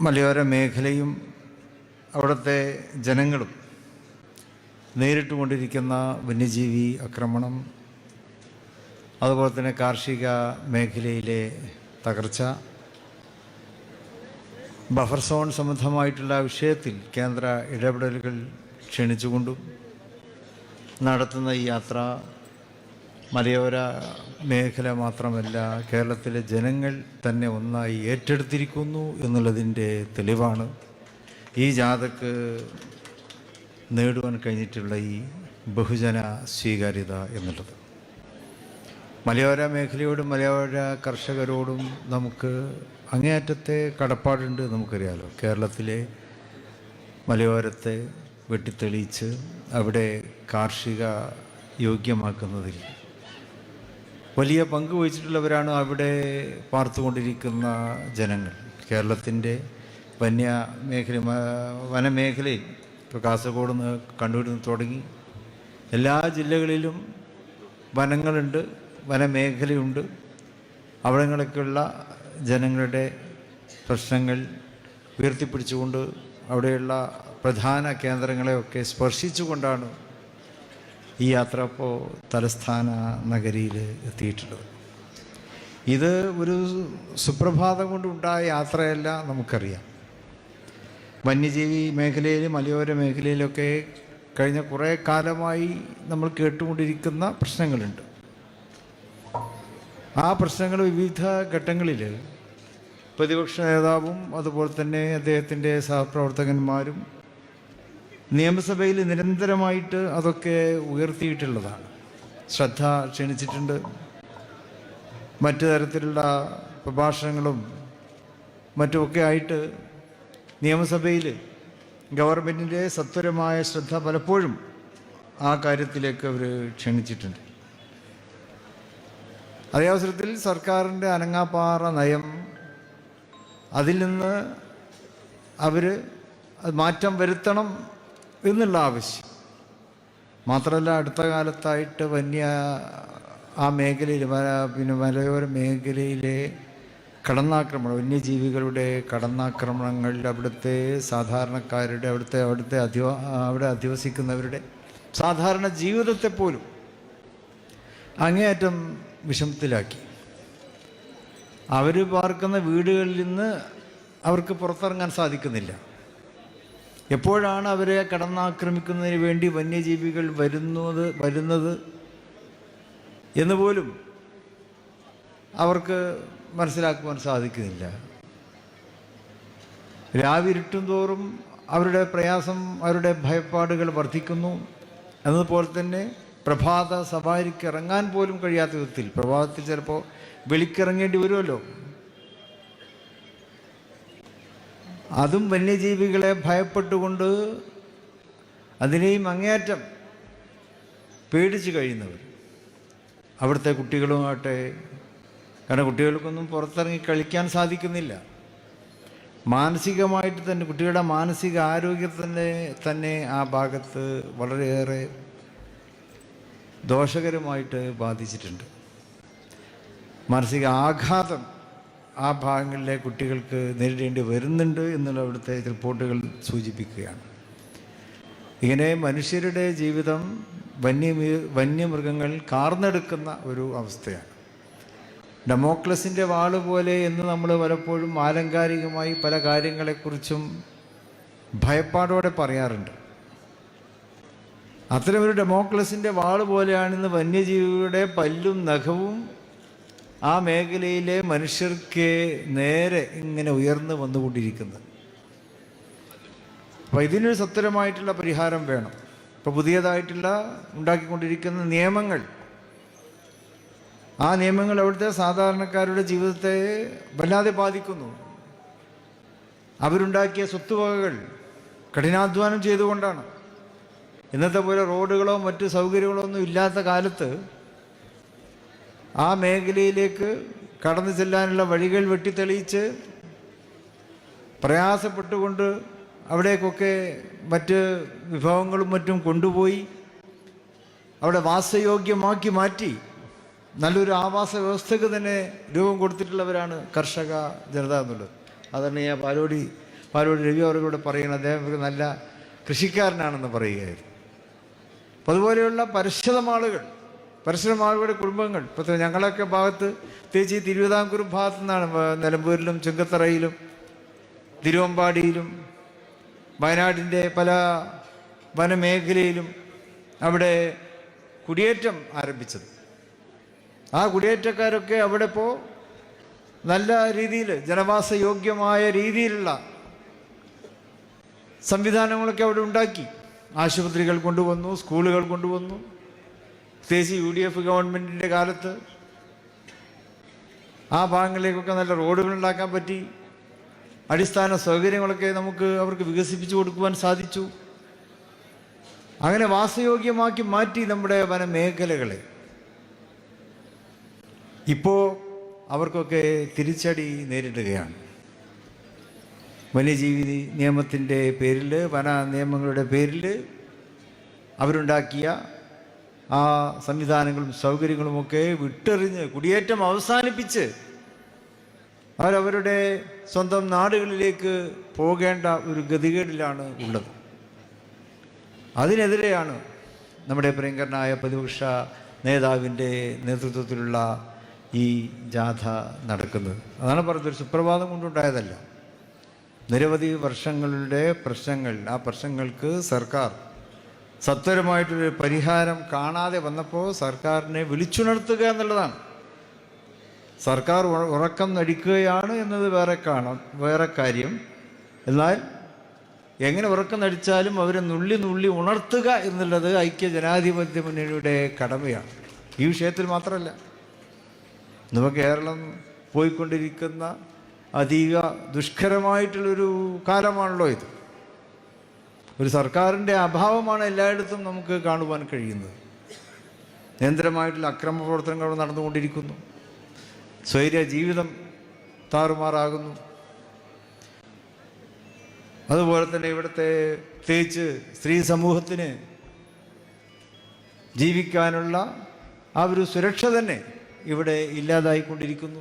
മലയോര മേഖലയും അവിടുത്തെ ജനങ്ങളും നേരിട്ടുകൊണ്ടിരിക്കുന്ന വന്യജീവി ആക്രമണം അതുപോലെ തന്നെ കാർഷിക മേഖലയിലെ തകർച്ച ബഫർ സോൺ സംബന്ധമായിട്ടുള്ള വിഷയത്തിൽ കേന്ദ്ര ഇടപെടലുകൾ ക്ഷണിച്ചുകൊണ്ടും നടത്തുന്ന ഈ യാത്ര മലയോര മേഖല മാത്രമല്ല കേരളത്തിലെ ജനങ്ങൾ തന്നെ ഒന്നായി ഏറ്റെടുത്തിരിക്കുന്നു എന്നുള്ളതിന്റെ തെളിവാണ്. ഈ ജാഥക്ക് നേടുവാൻ കഴിഞ്ഞിട്ടുള്ള ഈ ബഹുജന സ്വീകാര്യത എന്നുള്ളത്. മലയോര മേഖലയോടും മലയോര കർഷകരോടും നമുക്ക് അങ്ങേയറ്റത്തെ കടപ്പാടുണ്ട് നമുക്കറിയാലോ. കേരളത്തിലെ മലയോരത്തെ വെട്ടിത്തെളിയിച്ച് അവിടെ കാർഷിക യോഗ്യമാക്കുന്നതിൽ വലിയ പങ്ക് വഹിച്ചിട്ടുള്ളവരാണ് അവിടെ പാർത്തുകൊണ്ടിരിക്കുന്ന ജനങ്ങൾ. കേരളത്തിന്റെ വന്യ മേഖല വനമേഖലയിൽ ഇപ്പോൾ കാസർഗോഡ് നിന്ന് കണ്ണൂരിൽ നിന്ന് തുടങ്ങി എല്ലാ ജില്ലകളിലും വനങ്ങളുണ്ട് വനമേഖലയുണ്ട്. അവിടങ്ങളിലേക്കുള്ള ജനങ്ങളുടെ പ്രശ്നങ്ങൾ ഉയർത്തിപ്പിടിച്ചുകൊണ്ട് അവിടെയുള്ള പ്രധാന കേന്ദ്രങ്ങളെയൊക്കെ സ്പർശിച്ചുകൊണ്ടാണ് ഈ യാത്ര ഇപ്പോൾ തലസ്ഥാന നഗരിയിൽ എത്തിയിട്ടുള്ളത് ഇത് ഒരു സുപ്രഭാതം കൊണ്ടുണ്ടായ യാത്രയല്ല നമുക്കറിയാം. വന്യജീവി മേഖലയിൽ മലയോര മേഖലയിലൊക്കെ കഴിഞ്ഞ കുറേ കാലമായി നമ്മൾ കേട്ടുകൊണ്ടിരിക്കുന്ന പ്രശ്നങ്ങളുണ്ട്. ആ പ്രശ്നങ്ങൾ വിവിധ ഘട്ടങ്ങളിൽ പ്രതിപക്ഷ നേതാവും അതുപോലെ തന്നെ അദ്ദേഹത്തിന്റെ സഹപ്രവർത്തകന്മാരും നിയമസഭയിൽ നിരന്തരമായിട്ട് അതൊക്കെ ഉയർത്തിയിട്ടുള്ളതാണ്. ശ്രദ്ധ ക്ഷണിച്ചിട്ടുണ്ട്. മറ്റു തരത്തിലുള്ള പ്രഭാഷണങ്ങളും മറ്റുമൊക്കെ ആയിട്ട് നിയമസഭയിൽ ഗവൺമെന്റിന്റെ സത്വരമായ ശ്രദ്ധ പലപ്പോഴും ആ കാര്യത്തിലേക്ക് അവർ ക്ഷണിച്ചിട്ടുണ്ട്. അതേ അവസരത്തിൽ സർക്കാരിന്റെ അനങ്ങാപ്പാറ നയം അതിൽ നിന്ന് അവർ മാറ്റം വരുത്തണം എന്നുള്ള ആവശ്യം. മാത്രമല്ല അടുത്ത കാലത്തായിട്ട് വന്യ ആ മേഖലയിൽ പിന്നെ മലയോര മേഖലയിലെ കടന്നാക്രമണം വന്യജീവികളുടെ കടന്നാക്രമണങ്ങൾ അവിടുത്തെ സാധാരണക്കാരുടെ അവിടുത്തെ അവിടുത്തെ അധിവ അവിടെ അധിവസിക്കുന്നവരുടെ സാധാരണ ജീവിതത്തെ പോലും അങ്ങേയറ്റം വിഷമത്തിലാക്കി. അവർ പാർക്കുന്ന വീടുകളിൽ നിന്ന് അവർക്ക് പുറത്തിറങ്ങാൻ സാധിക്കുന്നില്ല. എപ്പോഴാണ് അവരെ കടന്നാക്രമിക്കുന്നതിന് വേണ്ടി വന്യജീവികൾ വരുന്നത് വരുന്നത്? എന്ന് പോലും അവർക്ക് മനസ്സിലാക്കുവാൻ സാധിക്കുന്നില്ല. രാവിരുട്ടും തോറും അവരുടെ പ്രയാസം അവരുടെ ഭയപ്പാടുകൾ വർദ്ധിക്കുന്നു. എന്നതുപോലെ തന്നെ പ്രഭാത സവാരിക്ക് ഇറങ്ങാൻ പോലും കഴിയാത്ത വിധത്തിൽ പ്രഭാതത്തിൽ ചിലപ്പോൾ വെളിക്കിറങ്ങേണ്ടി വരുമല്ലോ. അതും വന്യജീവികളെ ഭയപ്പെട്ടുകൊണ്ട് അതിനെയും അങ്ങേയറ്റം പേടിച്ച് കഴിയുന്നവർ. അവിടുത്തെ കുട്ടികളുമാകട്ടെ കാരണം കുട്ടികൾക്കൊന്നും പുറത്തിറങ്ങി കളിക്കാൻ സാധിക്കുന്നില്ല. മാനസികമായിട്ട് തന്നെ കുട്ടികളുടെ മാനസിക ആരോഗ്യത്തിന്റെ തന്നെ ആ ഭാഗത്ത് വളരെയേറെ ദോഷകരമായിട്ട് ബാധിച്ചിട്ടുണ്ട്. മാനസിക ആഘാതം ആ ഭാഗങ്ങളിലെ കുട്ടികൾക്ക് നേരിടേണ്ടി വരുന്നുണ്ട് എന്നുള്ള അവിടുത്തെ റിപ്പോർട്ടുകൾ സൂചിപ്പിക്കുകയാണ്. ഇങ്ങനെ മനുഷ്യരുടെ ജീവിതം വന്യ വന്യമൃഗങ്ങൾ കാർന്നെടുക്കുന്ന ഒരു അവസ്ഥയാണ്. ഡെമോക്ലസിന്റെ വാൾ പോലെ എന്ന് നമ്മൾ പലപ്പോഴും ആലങ്കാരികമായി പല കാര്യങ്ങളെക്കുറിച്ചും ഭയപ്പാടോടെ പറയാറുണ്ട്. അത്തരമൊരു ഡെമോക്ലസിന്റെ വാൾ പോലെയാണിന്ന് വന്യജീവികളുടെ പല്ലും നഖവും ആ മേഖലയിലെ മനുഷ്യർക്ക് നേരെ ഇങ്ങനെ ഉയർന്നു വന്നുകൊണ്ടിരിക്കുന്നത്. അപ്പോൾ ഇതിനൊരു സത്വരമായിട്ടുള്ള പരിഹാരം വേണം. ഇപ്പോൾ പുതിയതായിട്ടുള്ള ഉണ്ടാക്കിക്കൊണ്ടിരിക്കുന്ന നിയമങ്ങൾ. ആ നിയമങ്ങൾ അവിടുത്തെ സാധാരണക്കാരുടെ ജീവിതത്തെ വല്ലാതെ ബാധിക്കുന്നു. അവരുണ്ടാക്കിയ സ്വത്തുവകകൾ കഠിനാധ്വാനം ചെയ്തുകൊണ്ടാണ്. ഇന്നത്തെ പോലെ റോഡുകളോ മറ്റ് സൗകര്യങ്ങളോ ഒന്നും ഇല്ലാത്ത കാലത്ത് ആ മേഖലയിലേക്ക് കടന്നു ചെല്ലാനുള്ള വഴികൾ വെട്ടിത്തെളിയിച്ച് പ്രയാസപ്പെട്ടുകൊണ്ട് അവിടേക്കൊക്കെ മറ്റ് വിഭവങ്ങളും മറ്റും കൊണ്ടുപോയി അവിടെ വാസയോഗ്യമാക്കി മാറ്റി. നല്ലൊരു ആവാസ വ്യവസ്ഥയ്ക്ക് തന്നെ രൂപം കൊടുത്തിട്ടുള്ളവരാണ് കർഷക ജനത എന്നുള്ളത്. അതാണ് ഞാൻ പാലോടി പാലോടി രവി അവരോട് പറയുന്നത്. അദ്ദേഹം ഒരു നല്ല കൃഷിക്കാരനാണെന്ന് പറയുകയായിരുന്നു. അപ്പം അതുപോലെയുള്ള പരിശ്രമം ആളുകൾ കുടുംബങ്ങൾ. ഇപ്പോൾ ഞങ്ങളൊക്കെ ഭാഗത്ത് പ്രത്യേകിച്ച് തിരുവിതാംകൂർ ഭാഗത്തു നിന്നാണ് നിലമ്പൂരിലും ചുങ്കത്തറയിലും തിരുവമ്പാടിയിലും വയനാടിന്റെ പല വനമേഖലയിലും അവിടെ കുടിയേറ്റം ആരംഭിച്ചത്. ആ കുടിയേറ്റക്കാരൊക്കെ അവിടെ ഇപ്പോൾ നല്ല രീതിയിൽ ജനവാസ യോഗ്യമായ രീതിയിലുള്ള സംവിധാനങ്ങളൊക്കെ അവിടെ ഉണ്ടാക്കി. ആശുപത്രികൾ കൊണ്ടുവന്നു സ്കൂളുകൾ കൊണ്ടുവന്നു. പ്രത്യേകിച്ച് യു ഡി എഫ് ഗവൺമെന്റിന്റെ കാലത്ത് ആ ഭാഗങ്ങളിലേക്കൊക്കെ നല്ല റോഡുകൾ ഉണ്ടാക്കാൻ പറ്റി. അടിസ്ഥാന സൗകര്യങ്ങളൊക്കെ നമുക്ക് അവർക്ക് വികസിപ്പിച്ചു കൊടുക്കുവാൻ സാധിച്ചു. അങ്ങനെ വാസയോഗ്യമാക്കി മാറ്റി നമ്മുടെ വനമേഖലകളെ. ഇപ്പോൾ അവർക്കൊക്കെ തിരിച്ചടി നേരിടുകയാണ്. വന്യജീവി നിയമത്തിന്റെ പേരിൽ വന നിയമങ്ങളുടെ പേരിൽ അവരുണ്ടാക്കിയ ആ സംവിധാനങ്ങളും സൗകര്യങ്ങളുമൊക്കെ വിട്ടെറിഞ്ഞ് കുടിയേറ്റം അവസാനിപ്പിച്ച് അവരവരുടെ സ്വന്തം നാടുകളിലേക്ക് പോകേണ്ട ഒരു ഗതികേടിലാണ് ഉള്ളത്. അതിനെതിരെയാണ് നമ്മുടെ പ്രിയങ്കരനായ പ്രതിപക്ഷ നേതാവിന്റെ നേതൃത്വത്തിലുള്ള ഈ ജാഥ നടക്കുന്നത്. അതാണ് പറഞ്ഞത് ഒരു സുപ്രഭാതം കൊണ്ടുണ്ടായതല്ല. നിരവധി വർഷങ്ങളുടെ പ്രശ്നങ്ങൾ ആ പ്രശ്നങ്ങൾക്ക് സർക്കാർ സത്വരമായിട്ടൊരു പരിഹാരം കാണാതെ വന്നപ്പോൾ സർക്കാരിനെ വിളിച്ചുണർത്തുക എന്നുള്ളതാണ്. സർക്കാർ ഉറക്കം നടിക്കുകയാണ് എന്നത് വേറെ കാണാം വേറെ കാര്യം. എന്നാൽ എങ്ങനെ ഉറക്കം നടിച്ചാലും അവരെ നുള്ളി നുള്ളി ഉണർത്തുക എന്നുള്ളത് ഐക്യ ജനാധിപത്യ മുന്നണിയുടെ കടമയാണ്. ഈ വിഷയത്തിൽ മാത്രമല്ല നമ്മൾ കേരളം പോയിക്കൊണ്ടിരിക്കുന്ന അധിക ദുഷ്കരമായിട്ടുള്ളൊരു കാലമാണല്ലോ ഇത്. ഒരു സർക്കാരിന്റെ അഭാവമാണ് എല്ലായിടത്തും നമുക്ക് കാണുവാൻ കഴിയുന്നത്. നിരന്തരമായിട്ടുള്ള അക്രമ പ്രവർത്തനങ്ങൾ നടന്നുകൊണ്ടിരിക്കുന്നു. സ്വൈര്യ ജീവിതം താറുമാറാകുന്നു. അതുപോലെ തന്നെ ഇവിടുത്തെ പ്രത്യേകിച്ച് സ്ത്രീ സമൂഹത്തിന് ജീവിക്കാനുള്ള ആ ഒരു സുരക്ഷ തന്നെ ഇവിടെ ഇല്ലാതായിക്കൊണ്ടിരിക്കുന്നു.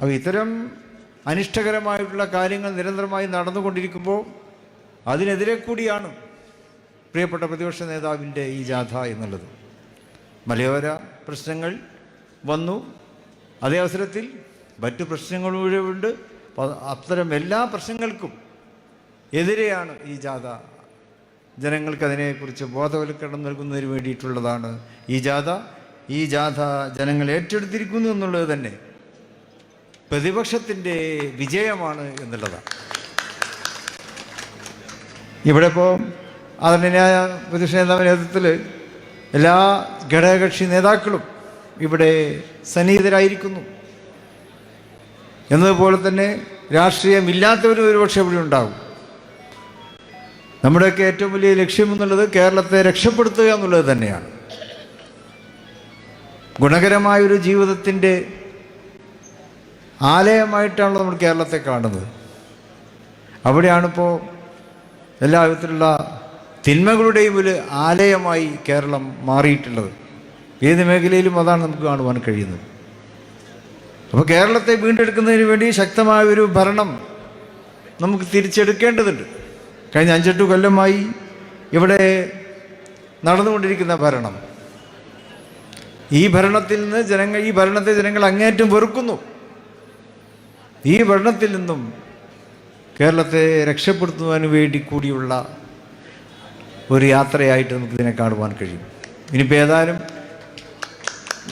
അപ്പോൾ ഇത്തരം അനിഷ്ടകരമായിട്ടുള്ള കാര്യങ്ങൾ നിരന്തരമായി നടന്നുകൊണ്ടിരിക്കുമ്പോൾ അതിനെതിരെ കൂടിയാണ് പ്രിയപ്പെട്ട പ്രതിപക്ഷ നേതാവിന്റെ ഈ ജാഥ എന്നുള്ളത്. മലയോര പ്രശ്നങ്ങൾ വന്നു. അതേ അവസരത്തിൽ മറ്റു പ്രശ്നങ്ങളും ഉണ്ട് അത്തരം എല്ലാ പ്രശ്നങ്ങൾക്കും എതിരെയാണ് ഈ ജാഥ. ജനങ്ങൾക്ക് അതിനെക്കുറിച്ച് ബോധവൽക്കരണം നൽകുന്നതിന് വേണ്ടിയിട്ടുള്ളതാണ് ഈ ജാഥ. ഈ ജാഥ ജനങ്ങൾ ഏറ്റെടുത്തിരിക്കുന്നു എന്നുള്ളത് തന്നെ പ്രതിപക്ഷത്തിന്റെ വിജയമാണ് എന്നുള്ളതാണ്. ഇവിടെ ഇപ്പോൾ ആദരണീയായ പ്രതിപക്ഷ നേതാവ് നേതൃത്വത്തിൽ എല്ലാ ഘടകകക്ഷി നേതാക്കളും ഇവിടെ സന്നിഹിതരായിരിക്കുന്നു. എന്നതുപോലെ തന്നെ രാഷ്ട്രീയമില്ലാത്തവരും ഒരുപക്ഷെ ഇവിടെ ഉണ്ടാകും. നമ്മുടെയൊക്കെ ഏറ്റവും വലിയ ലക്ഷ്യമെന്നുള്ളത് കേരളത്തെ രക്ഷപ്പെടുത്തുക എന്നുള്ളത് തന്നെയാണ്. ഗുണകരമായൊരു ജീവിതത്തിന്റെ ആലയമായിട്ടാണല്ലോ നമ്മൾ കേരളത്തെ കാണുന്നത്. അവിടെയാണിപ്പോൾ എല്ലാ വിധത്തിലുള്ള തിന്മകളുടെയും ഒരു ആലയമായി കേരളം മാറിയിട്ടുള്ളത്. ഏത് മേഖലയിലും അതാണ് നമുക്ക് കാണുവാൻ കഴിയുന്നത്. അപ്പോൾ കേരളത്തെ വീണ്ടെടുക്കുന്നതിന് വേണ്ടി ശക്തമായ ഒരു ഭരണം നമുക്ക് തിരിച്ചെടുക്കേണ്ടതുണ്ട്. കഴിഞ്ഞ അഞ്ചെട്ട് കൊല്ലമായി ഇവിടെ നടന്നുകൊണ്ടിരിക്കുന്ന ഭരണം. ഈ ഭരണത്തിൽ നിന്ന് ജനങ്ങൾ ഈ ഭരണത്തെ ജനങ്ങൾ അങ്ങേറ്റം വെറുക്കുന്നു. ഈ ഭരണത്തിൽ നിന്നും കേരളത്തെ രക്ഷപ്പെടുത്തുവാൻ വേണ്ടി കൂടിയുള്ള ഒരു യാത്രയായിട്ട് നമുക്കിതിനെ കാണുവാൻ കഴിയും. ഇനിയിപ്പോൾ ഏതായാലും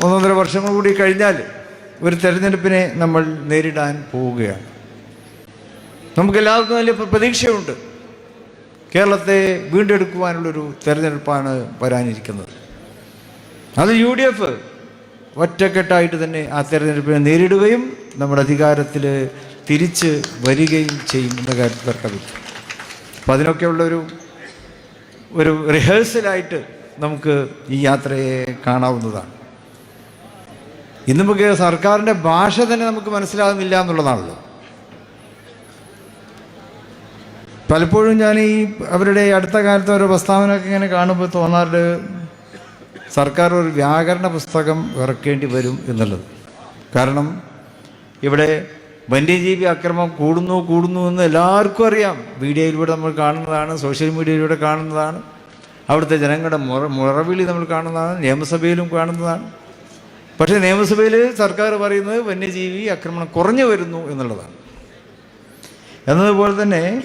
ഒന്നൊന്നര വർഷങ്ങൾ കൂടി കഴിഞ്ഞാൽ ഒരു തെരഞ്ഞെടുപ്പിനെ നമ്മൾ നേരിടാൻ പോവുകയാണ്. നമുക്കെല്ലാവർക്കും നല്ല പ്രതീക്ഷയുണ്ട്. കേരളത്തെ വീണ്ടെടുക്കുവാനുള്ളൊരു തെരഞ്ഞെടുപ്പാണ് വരാനിരിക്കുന്നത്. അത് യു ഡി എഫ് ഒറ്റക്കെട്ടായിട്ട് തന്നെ ആ തെരഞ്ഞെടുപ്പിനെ നേരിടുകയും നമ്മുടെ അധികാരത്തിൽ തിരിച്ച് വരികയും ചെയ്യുന്ന കാര്യത്തിൽ തർക്കമില്ല അപ്പം അതിനൊക്കെയുള്ളൊരു ഒരു റിഹേഴ്സലായിട്ട് നമുക്ക് ഈ യാത്രയെ കാണാവുന്നതാണ്. ഇന്ന് നമുക്ക് സർക്കാരിന്റെ ഭാഷ തന്നെ നമുക്ക് മനസ്സിലാകുന്നില്ല എന്നുള്ളതാണല്ലോ. പലപ്പോഴും ഞാൻ ഈ അവരുടെ അടുത്ത കാലത്തെ ഓരോ പ്രസ്താവനയൊക്കെ ഇങ്ങനെ കാണുമ്പോൾ തോന്നാറുണ്ട് സർക്കാർ ഒരു വ്യാകരണ പുസ്തകം ഇറക്കേണ്ടി വരും എന്നുള്ളത്. കാരണം ഇവിടെ വന്യജീവി അക്രമം കൂടുന്നു കൂടുന്നു എന്ന് എല്ലാവർക്കും അറിയാം. മീഡിയയിലൂടെ നമ്മൾ കാണുന്നതാണ് സോഷ്യൽ മീഡിയയിലൂടെ കാണുന്നതാണ്. അവിടുത്തെ ജനങ്ങളുടെ മുറ മുറവിളി നമ്മൾ കാണുന്നതാണ് നിയമസഭയിലും കാണുന്നതാണ്. പക്ഷേ നിയമസഭയിൽ സർക്കാർ പറയുന്നത് വന്യജീവി ആക്രമണം കുറഞ്ഞു വരുന്നു എന്നുള്ളതാണ്. എന്നതുപോലെ തന്നെ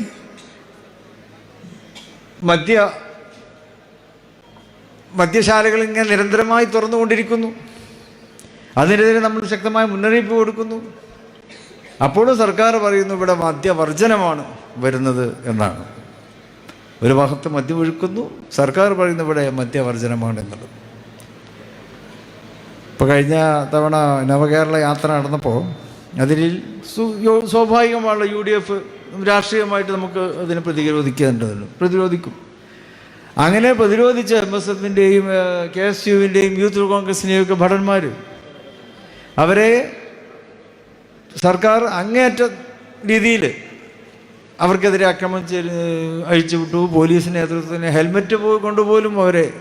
മദ്യ മദ്യശാലകൾ ഇങ്ങനെ നിരന്തരമായി തുറന്നുകൊണ്ടിരിക്കുന്നു. അതിനെതിരെ നമ്മൾ ശക്തമായ മുന്നറിയിപ്പ് കൊടുക്കുന്നു. അപ്പോഴും സർക്കാർ പറയുന്നു ഇവിടെ മദ്യവർജനമാണ് വരുന്നത് എന്നാണ്. ഒരു ഭാഗത്ത് മദ്യം ഒഴുക്കുന്നു സർക്കാർ പറയുന്നു ഇവിടെ മദ്യവർജനമാണ് എന്നുള്ളത്. ഇപ്പോൾ കഴിഞ്ഞ തവണ നവകേരള യാത്ര നടന്നപ്പോൾ അതിൽ സ്വാഭാവികമായുള്ള യു ഡി എഫ് രാഷ്ട്രീയമായിട്ട് നമുക്ക് അതിനെ പ്രതിരോധിക്കേണ്ടതുണ്ട്. പ്രതിരോധിക്കും. അങ്ങനെ പ്രതിരോധിച്ച എം എസ് എഫിന്റെയും കെ എസ് യുവിന്റെയും യൂത്ത് കോൺഗ്രസിന്റെയും ഒക്കെ ഭടന്മാർ അവരെ സർക്കാർ അങ്ങേയറ്റ രീതിയിൽ അവർക്കെതിരെ അക്രമം ചെയ്ത് അഴിച്ചുവിട്ടു പോലീസ് നേതൃത്വത്തിന് ഹെൽമെറ്റ് കൊണ്ടുപോലും അവരെ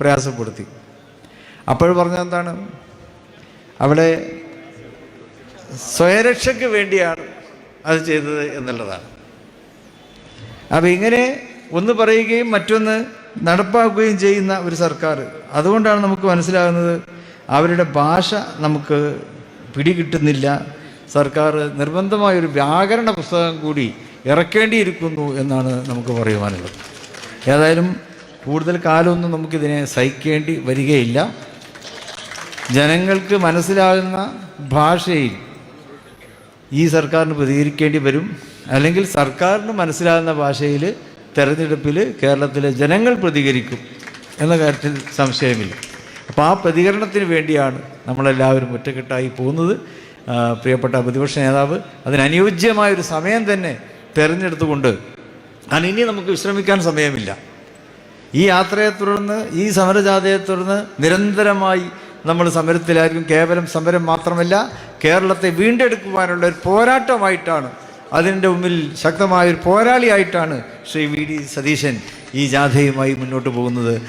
പ്രയാസപ്പെടുത്തി. അപ്പോൾ പറഞ്ഞ എന്താണ്? അവിടെ സ്വയരക്ഷയ്ക്ക് വേണ്ടിയാണ് അത് ചെയ്തത് എന്നുള്ളതാണ്. അപ്പം ഇങ്ങനെ ഒന്ന് പറയുകയും മറ്റൊന്ന് നടപ്പാക്കുകയും ചെയ്യുന്ന ഒരു സർക്കാർ. അതുകൊണ്ടാണ് നമുക്ക് മനസ്സിലാകുന്നത് അവരുടെ ഭാഷ നമുക്ക് പിടികിട്ടുന്നില്ല. സർക്കാർ നിർബന്ധമായ ഒരു വ്യാകരണ പുസ്തകം കൂടി ഇറക്കേണ്ടിയിരിക്കുന്നു എന്നാണ് നമുക്ക് പറയുവാനുള്ളത്. ഏതായാലും കൂടുതൽ കാലമൊന്നും നമുക്കിതിനെ സഹിക്കേണ്ടി വരികയില്ല. ജനങ്ങൾക്ക് മനസ്സിലാകുന്ന ഭാഷയിൽ ഈ സർക്കാരിന് പ്രതികരിക്കേണ്ടി വരും. അല്ലെങ്കിൽ സർക്കാരിന് മനസ്സിലാകുന്ന ഭാഷയിൽ തെരഞ്ഞെടുപ്പിൽ കേരളത്തിലെ ജനങ്ങൾ പ്രതികരിക്കും എന്ന കാര്യത്തിൽ സംശയമില്ല. അപ്പോൾ ആ പ്രതികരണത്തിന് വേണ്ടിയാണ് നമ്മളെല്ലാവരും ഒറ്റക്കെട്ടായി പോകുന്നത്. പ്രിയപ്പെട്ട പ്രതിപക്ഷ നേതാവ് അതിനനുയോജ്യമായൊരു സമയം തന്നെ തിരഞ്ഞെടുത്തുകൊണ്ട് കാരണം ഇനി നമുക്ക് വിശ്രമിക്കാൻ സമയമില്ല. ഈ യാത്രയെ തുടർന്ന് ഈ സമരജാഥയെ തുടർന്ന് നിരന്തരമായി നമ്മൾ സമരത്തിലായിരിക്കും. കേവലം സമരം മാത്രമല്ല കേരളത്തെ വീണ്ടെടുക്കുവാനുള്ള ഒരു പോരാട്ടമായിട്ടാണ് അതിന്റെ മുമ്പിൽ ശക്തമായൊരു പോരാളിയായിട്ടാണ് ശ്രീ വി ഡി സതീശൻ ഈ ജാഥയുമായി മുന്നോട്ട് പോകുന്നത്.